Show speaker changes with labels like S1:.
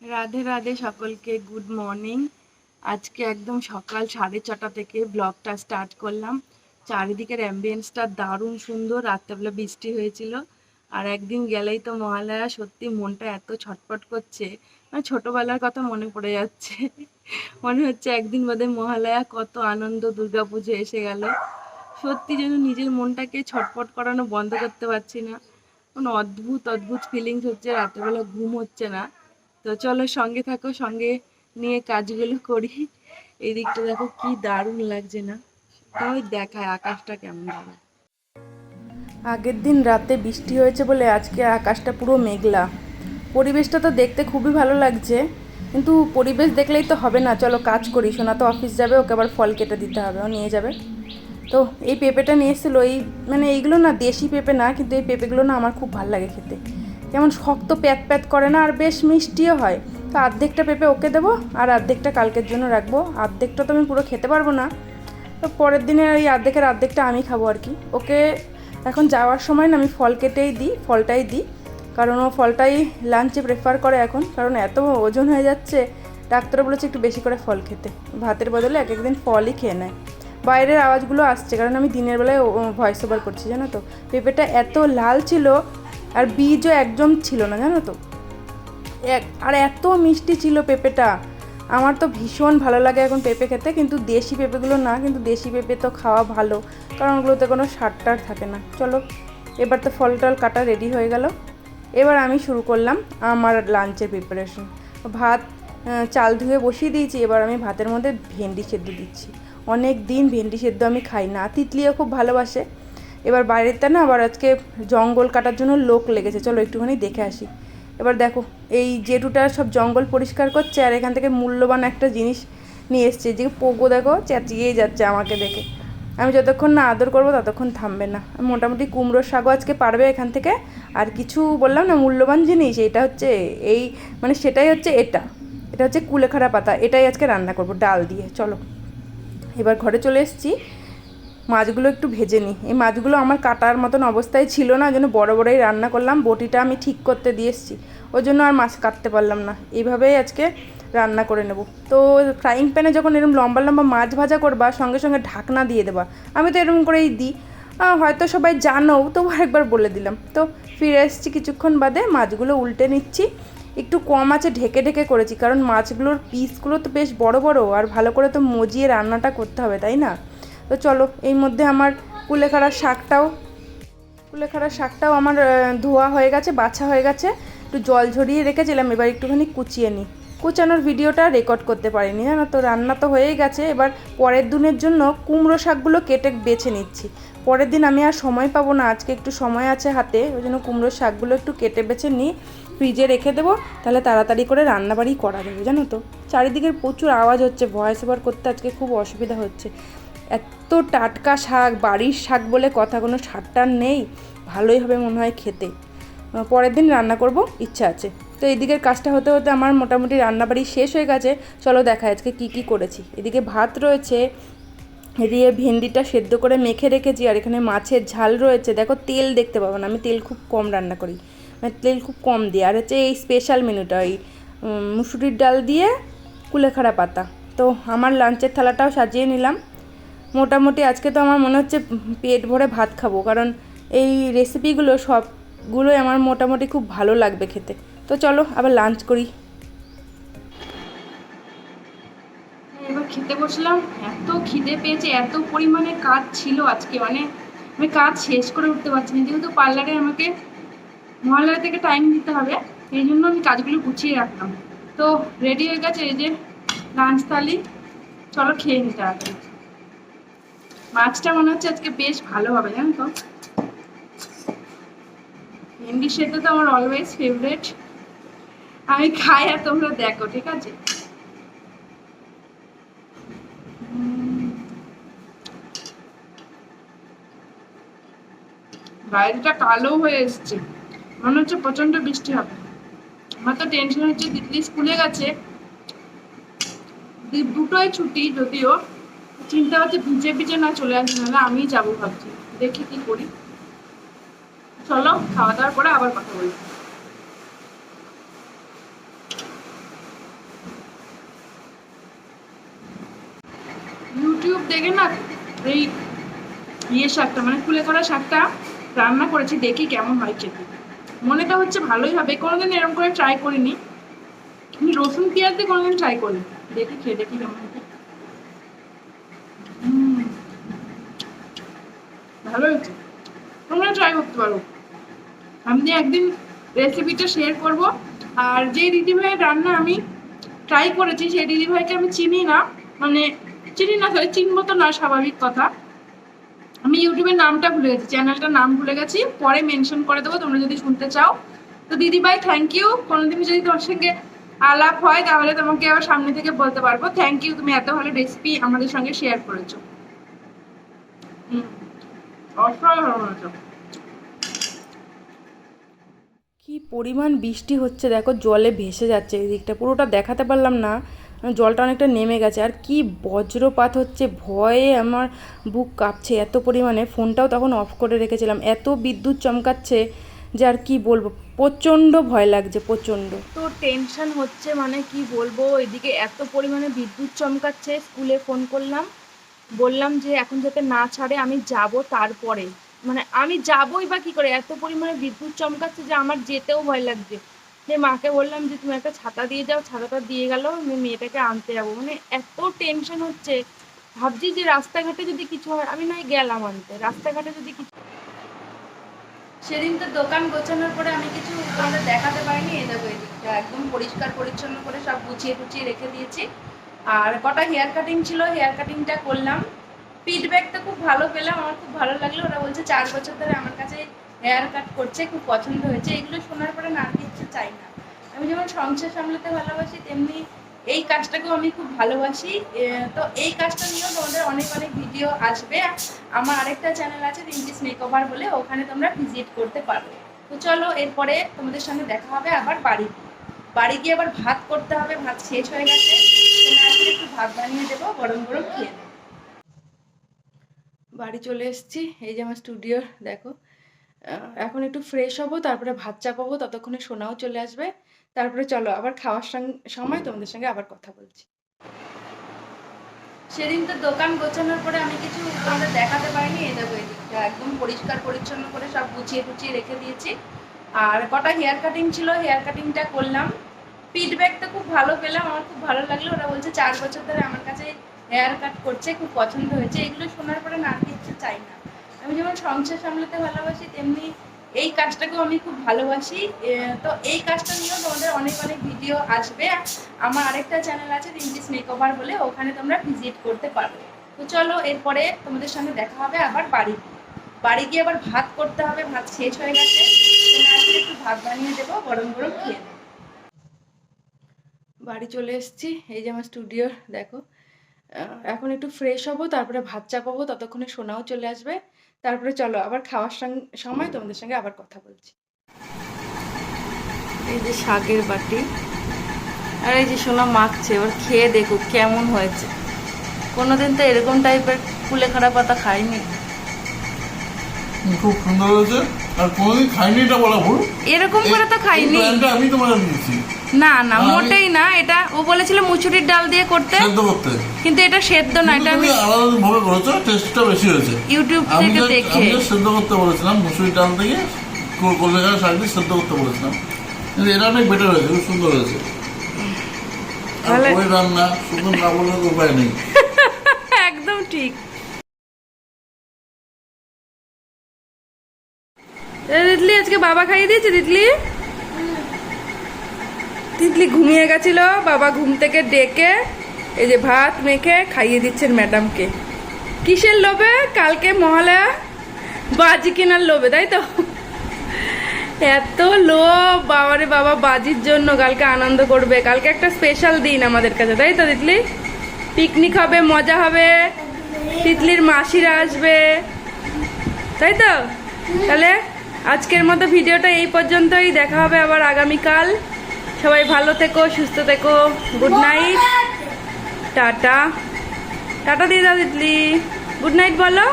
S1: রাধে রাধে সকলকে good morning আজকে একদম সকাল সাড়ে ছটা থেকে ব্লগটা স্টার্ট করলাম। চারিদিকের অ্যাম্বিয়েন্সটা দারুণ সুন্দর, রাত্রেবেলা বৃষ্টি হয়েছিল। আর একদিন গেলেই তো মহালয়া, সত্যি মনটা এত ছটপট করছে। মানে ছোটোবেলার কথা মনে পড়ে যাচ্ছে। মনে হচ্ছে একদিন বাদে মহালয়া, কত আনন্দ, দুর্গাপুজো এসে গেল। সত্যি যেন নিজের মনটাকে ছটপট করানো বন্ধ করতে পারছি না। কোনো অদ্ভুত অদ্ভুত ফিলিংস হচ্ছে, রাত্রেবেলা ঘুম হচ্ছে না। তো চলো সঙ্গে থাকো, সঙ্গে নিয়ে কাজগুলো করি। এই দিকটা দেখো কি দারুণ লাগছে না। তাই দেখায় আকাশটা কেমন দাঁড়া আগের দিন রাতে বৃষ্টি হয়েছে বলে আজকে আকাশটা পুরো মেঘলা। পরিবেশটা তো দেখতে খুবই ভালো লাগছে, কিন্তু পরিবেশ দেখলেই তো হবে না। চলো কাজ করি, সোনা তো অফিস যাবে, ওকে আবার ফল কেটে দিতে হবে, ও নিয়ে যাবে। তো এই পেঁপেটা নিয়ে এসেছিল, এই মানে এইগুলো না দেশি পেঁপে না, কিন্তু এই পেঁপেগুলো না আমার খুব ভালো লাগে খেতে। কেমন শক্ত প্যাত প্যাত করে না, আর বেশ মিষ্টিও হয়। তো অর্ধেকটা পেঁপে ওকে দেবো, আর অর্ধেকটা কালকের জন্য রাখব। অর্ধেকটা তো আমি পুরো খেতে পারব না। তো পরের দিনে এই অর্ধেকের অর্ধেকটা আমি খাব আর কি। ওকে এখন যাওয়ার সময় না আমি ফল কেটেই দিই, ফলটাই দিই। কারণ ও ফলটাই লাঞ্চে প্রেফার করে এখন। কারণ এত ওজন হয়ে যাচ্ছে ডাক্তার বলেছে একটু বেশি করে ফল খেতে। ভাতের বদলে এক একদিন ফলই খেয়ে নেয়। বাইরের আওয়াজগুলো আসছে, কারণ আমি দিনের বেলায় ভয়েস ওভার করছি, জানো তো? পেঁপেটা এত লাল ছিল আর বীজও একদম ছিল না, জানো তো? এক, আর এত মিষ্টি ছিল পেঁপেটা। আমার তো ভীষণ ভালো লাগে এখন পেঁপে খেতে, কিন্তু দেশি পেঁপেগুলো না, কিন্তু দেশি পেঁপে তো খাওয়া ভালো, কারণ ওগুলোতে কোনো সারটার থাকে না। চলো, এবার তো ফল টল কাটা রেডি হয়ে গেল। এবার আমি শুরু করলাম আমার লাঞ্চের প্রিপারেশন ভাত চাল ধুয়ে বসিয়ে দিয়েছি, এবার আমি ভাতের মধ্যে ভেন্ডি সেদ্ধ দিচ্ছি। অনেক দিন ভেন্ডি সেদ্ধ আমি খাই না। তিতলিও খুব ভালোবাসে। এবার বাইরেরটা না আবার আজকে জঙ্গল কাটার জন্য লোক লেগেছে। চলো একটুখানি দেখে আসি। এবার দেখো, এই জেঠুটা সব জঙ্গল পরিষ্কার করছে আর এখান থেকে মূল্যবান একটা জিনিস নিয়ে এসছে। যে পোকো দেখো চেঁচিয়েই যাচ্ছে আমাকে দেখে। আমি যতক্ষণ না আদর করব ততক্ষণ থামবে না। মোটামুটি কুমড়োর শাকও আজকে পারবে এখান থেকে। আর কিছু বললাম না, মূল্যবান জিনিস, এটা হচ্ছে এই মানে সেটাই হচ্ছে এটা। এটা হচ্ছে কুলেখাড়া পাতা, এটাই আজকে রান্না করব, ডাল দিয়ে। চলো, এবার ঘরে চলে এসেছি। মাছগুলো একটু ভেজে নিই। এই মাছগুলো আমার কাটার মতন অবস্থায় ছিল না জন্য বড় বড়ই রান্না করলাম। বটিটা আমি ঠিক করতে দিয়ে এসেছি। ওই জন্য আর মাছ কাটতে পারলাম না। এইভাবেই আজকে রান্না করে নেব। তো ফ্রাইং প্যানে যখন এরকম লম্বা লম্বা মাছ ভাজা করবা, সঙ্গে সঙ্গে ঢাকনা দিয়ে দেবা। আমি তো এরকম করেই দিই। হয়তো সবাই জানো তবু একবার বলে দিলাম। তো ফিরে এসেছি কিছুক্ষণ বাদে, মাছগুলো উল্টে নিচ্ছি। একটু কম আছে, ঢেকে ঢেকে করেছি। কারণ মাছগুলোর পিসগুলো তো বেশ বড় বড়, আর ভালো করে তো মজিয়ে রান্নাটা করতে হবে, তাই না? তো চলো, এই মধ্যে আমার কুলেখাড়ার শাকটাও কুলেখাড়ার শাকটাও আমার ধোয়া হয়ে গেছে, বাছা হয়ে গেছে। একটু জল ঝরিয়ে রেখেছিলাম, এবার একটুখানি কুচিয়ে নিই। কুচানোর ভিডিওটা রেকর্ড করতে পারিনি, জানো তো, রান্না তো হয়েই গেছে। এবার পরের দিনের জন্য কুমড়ো শাকগুলো কেটে বেছে নিচ্ছি। পরের দিন আমি আর সময় পাবো না, আজকে একটু সময় আছে হাতে, ওই জন্য কুমড়োর শাকগুলো একটু কেটে বেছে নিই ফ্রিজে রেখে দেবো, তাহলে তাড়াতাড়ি করে রান্নাবাড়ি করা যাবে, জানো তো। চারিদিকের প্রচুর আওয়াজ হচ্ছে ভয়েস ওভার করতে আজকে খুব অসুবিধা হচ্ছে। এত টাটকা শাক, বাড়ির শাক বলে কথা, কোনো সারটার নেই। ভালোই হবে মনে হয় খেতে। পরের দিন রান্না করব, ইচ্ছা আছে। তো এদিকের কাজটা হতে হতে আমার মোটামুটি রান্নাবাড়ি শেষ হয়ে গেছে। চলো দেখা আজকে কি কি করেছি। এদিকে ভাত রয়েছে, এদিকে ভেন্ডিটা সেদ্ধ করে মেখে রেখেছি, আর এখানে মাছের ঝাল রয়েছে। দেখো তেল দেখতে পাবো না, আমি তেল খুব কম রান্না করি। মানে তেল খুব কম দিই আর হচ্ছে এই স্পেশাল মেনুটা, ওই মুসুরির ডাল দিয়ে কুলেখাড়া পাতা। তো আমার লাঞ্চের থালাটাও সাজিয়ে নিলাম। মোটামুটি আজকে তো আমার মনে হচ্ছে পেট ভরে ভাত খাব, কারণ এই রেসিপিগুলো সবগুলোই আমার মোটামুটি খুব ভালো লাগবে খেতে। তো চলো আবার লাঞ্চ করি। এবার খেতে বসলাম, এত খিদে পেয়েছে, এত পরিমাণে কাজ ছিল আজকে মানে আমি কাজ শেষ করে উঠতে পারছি না, যেহেতু পার্লারে আমাকে মহালয়া থেকে টাইম দিতে হবে, এই জন্য আমি কাজগুলো গুছিয়ে রাখলাম। তো রেডি হয়ে গেছে এই যে লাঞ্চ থালি, চলো খেয়ে নিতে হবে মাছটা মনে হচ্ছে আজকে বেশ ভালো হবে, জানো তো? ভেন্ডি সেদ্ধ তো আমার অলওয়েজ ফেভারেট আমি খাই আর তোমরা দেখো, ঠিক আছে? বাইরেটা কালো হয়ে এসছে। মনে হচ্ছে প্রচণ্ড বৃষ্টি হবে। আমার তো টেনশন হচ্ছে দিদি স্কুলে গেছে। দুটোই ছুটি যদিও। চিন্তা হচ্ছে ভিজে ভিজে না, চলে আসবে না আমি যাব ভাবছি। দেখি কি করি। চলো, খাওয়া দাওয়ার পরে আবার কথা বলি। ইউটিউব দেখে না, এই ইয়ে শাকটা মানে কুলে করা শাকটা রান্না করেছি, দেখি কেমন হয় খেতে। মনে তো হচ্ছে ভালোই হবে, কোনোদিন এরকম করে ট্রাই করিনি। রসুন পেঁয়াজ দিয়ে কোনোদিন ট্রাই করিনি। দেখি খেয়ে দেখি কেমন ভালো হয়েছে? তোমরা ট্রাই করতে পারো। আমি একদিন রেসিপিটা শেয়ার করব, আর যে দিদিভাইয়ের রান্না আমি ট্রাই করেছি, সেই দিদিভাইকে আমি চিনি না। মানে চিনি না সরি চিনবো তো না, স্বাভাবিক কথা। আমি ইউটিউবের নামটা ভুলে গেছি চ্যানেলটার নাম ভুলে গেছি, পরে মেনশন করে দেবো, তোমরা যদি শুনতে চাও। তো দিদিভাই থ্যাংক ইউ কোনোদিন যদি তোমার সঙ্গে আলাপ হয়, তাহলে তোমাকে আবার সামনে থেকে বলতে পারব। থ্যাংক ইউ তুমি এত ভালো রেসিপি আমাদের সঙ্গে শেয়ার করেছ। হুম।
S2: কি পরিমাণ বৃষ্টি হচ্ছে, দেখো জলে ভেসে যাচ্ছে এই দিকটা পুরোটা দেখাতে পারলাম না, জলটা অনেকটা নেমে গেছে। আর কি বজ্রপাত হচ্ছে, ভয়ে আমার বুক কাঁপছে এত পরিমাণে। ফোনটাও তখন অফ করে রেখেছিলাম। এত বিদ্যুৎ চমকাচ্ছে যে আর কি বলব, প্রচণ্ড ভয় লাগছে, প্রচণ্ড।
S1: তো টেনশন হচ্ছে মানে কি বলব, এদিকে এত পরিমাণে বিদ্যুৎ চমকাচ্ছে, স্কুলে ফোন করলাম। বললাম যে এখন যাতে না ছাড়ে, আমি যাব তারপরে। মানে আমি যাবই বা কি করে? এত পরিমাণে বিদ্যুৎ চমকাচ্ছে যে আমার যেতেও ভয় লাগছে। যে মাকে বললাম যে, তুমি একটা ছাতা দিয়ে যাও, ছাতাটা দিয়ে গেল, আমি মেয়েটাকে আনতে যাব। মানে এত টেনশন হচ্ছে। ভাবছি যে রাস্তাঘাটে যদি কিছু হয়, আমি নয় গেলাম আনতে। রাস্তাঘাটে যদি কিছু সেদিন তো দোকান গোছানোর পরে আমি কিছু তোমাদের দেখাতে পারিনি? এই একদম পরিষ্কার পরিচ্ছন্ন করে সব গুছিয়ে টুচিয়ে রেখে দিয়েছি। আর কটা হেয়ার কাটিং ছিল হেয়ার কাটিংটা করলাম। ফিডব্যাকটা খুব ভালো পেলাম, আমার খুব ভালো লাগল। ওরা বলছে, চার বছর ধরে আমার কাছে হেয়ার কাট করছে, খুব পছন্দ হয়েছে। এগুলো শোনার পরে না কিছু চাই না। আমি যেমন সংসার সামলাতে ভালোবাসি, তেমনি এই কাজটাকেও আমি খুব ভালোবাসি। তো এই কাজটা নিয়েও তোমাদের অনেক অনেক ভিডিও আসবে। আমার আরেকটা চ্যানেল আছে রিঙ্কিস মেকওভার বলে, ওখানে তোমরা ভিজিট করতে পারবে তো চলো, এরপরে তোমাদের সঙ্গে দেখা হবে আবার বাড়ি বাড়ি গিয়ে আবার ভাত করতে হবে, ভাত শেষ হয়ে গেছে। একটু ভাত বানিয়ে দেবো গরম গরম খেয়ে নেব। বাড়ি চলে এসেছি এই যে আমার স্টুডিও দেখো। এখন একটু ফ্রেশ হব তারপরে ভাত চাপাবো ততক্ষণে সোনাও চলে আসবে। তারপরে চলো আবার খাওয়ার সময় তোমাদের সঙ্গে আবার কথা বলছি। সেদিন তো দোকান গোছানোর পরে আমি কিছু তোমাদের দেখাতে পারিনি এই দেখো এই দিকটা একদম পরিষ্কার পরিচ্ছন্ন করে সব গুছিয়ে গুছিয়ে রেখে দিয়েছি। আর কটা হেয়ার কাটিং ছিল হেয়ার কাটিংটা করলাম। ফিডব্যাকটা খুব ভালো পেলাম, আমার খুব ভালো লাগল। ওরা বলছে চার বছর ধরে আমার কাছে হেয়ার কাট করছে, খুব পছন্দ হয়েছে। এগুলো শোনার পরে না কিছু চাই না। আমি যেমন সংসার সামলাতে ভালোবাসি, তেমনি এই কাজটাকেও আমি খুব ভালোবাসি। তো এই কাজটা নিয়েও তোমাদের অনেক অনেক ভিডিও আসবে। আমার আরেকটা চ্যানেল আছে রিঙ্কিস মেকওভার বলে, ওখানে তোমরা ভিজিট করতে পারবে তো চলো, এরপরে তোমাদের সঙ্গে দেখা হবে আবার বাড়ি বাড়ি গিয়ে আবার ভাত করতে হবে, ভাত শেষ হয়ে গেছে। একটু ভাত বানিয়ে দেবো, গরম গরম খেয়ে। বাড়ি চলে এসেছি। এই যে আমার স্টুডিও দেখো। এখন একটু ফ্রেশ হব তারপরে ভাত চাপাবো ততক্ষণে সোনাও চলে আসবে। তারপরে চলো আবার খাওয়ার সময় তোমাদের সঙ্গে আবার কথা বলছি। এই যে শাকের বাটি। আর এই যে সোনা মাখছে ওর খেয়ে দেখুক কেমন হয়েছে। কোনোদিন তো এরকম টাইপের কুলেখাড়া পাতা খাইনি।
S3: খুব সুন্দর হয়েছে আর কোনোদিন খাইনি এটা বলা ভুল।
S1: এরকম করে তো খাইনি।
S3: আমি তোমাকে দিয়েছি
S1: না না মোটেই না এটা ও বলেছিল মুচুরির ডাল দিয়ে করতে।
S3: সেদ্ধ করতে।
S1: কিন্তু এটা সেদ্ধ না এটা আমি
S3: আলাদা ভাবে করেছ টেস্টটা বেশি হয়েছে।
S1: ইউটিউব থেকে দেখে।
S3: আমি সেদ্ধ করতে বলেছিলাম মুসুরি ডাল থেকে কলকাতা শাক দিয়ে সেদ্ধ করতে বলেছিলাম। কিন্তু এটা অনেক বেটার হয়েছে খুব সুন্দর হয়েছে। আর ওই রান্না সুন্দর না বললে তো উপায় নেই।
S1: একদম ঠিক। তিতলি আজকে বাবা খাইয়ে দিয়েছে তিতলি তিতলি ঘুমিয়ে গেছিল, বাবা ঘুম থেকে ডেকে এই যে ভাত মেখে খাইয়ে দিচ্ছেন ম্যাডামকে। কিসের লোভে? কালকে মহালয়া? বাজি কেনার লোভে, তাই তো? এত লোভ, বাবারে বাবা, বাজির জন্য কালকে আনন্দ করবে। কালকে একটা স্পেশাল দিন আমাদের কাছে, তাই তো তিতলি? পিকনিক হবে, মজা হবে, তিতলির মাসিরা আসবে, তাই তো? তাহলে আজকের মতো ভিডিওটা এই পর্যন্তই, দেখা হবে আবার আগামীকাল। সবাই ভালো থেকো সুস্থ থেকো। Good night tata. টাটা দিয়ে দাও ইডলি। গুড নাইট বলো।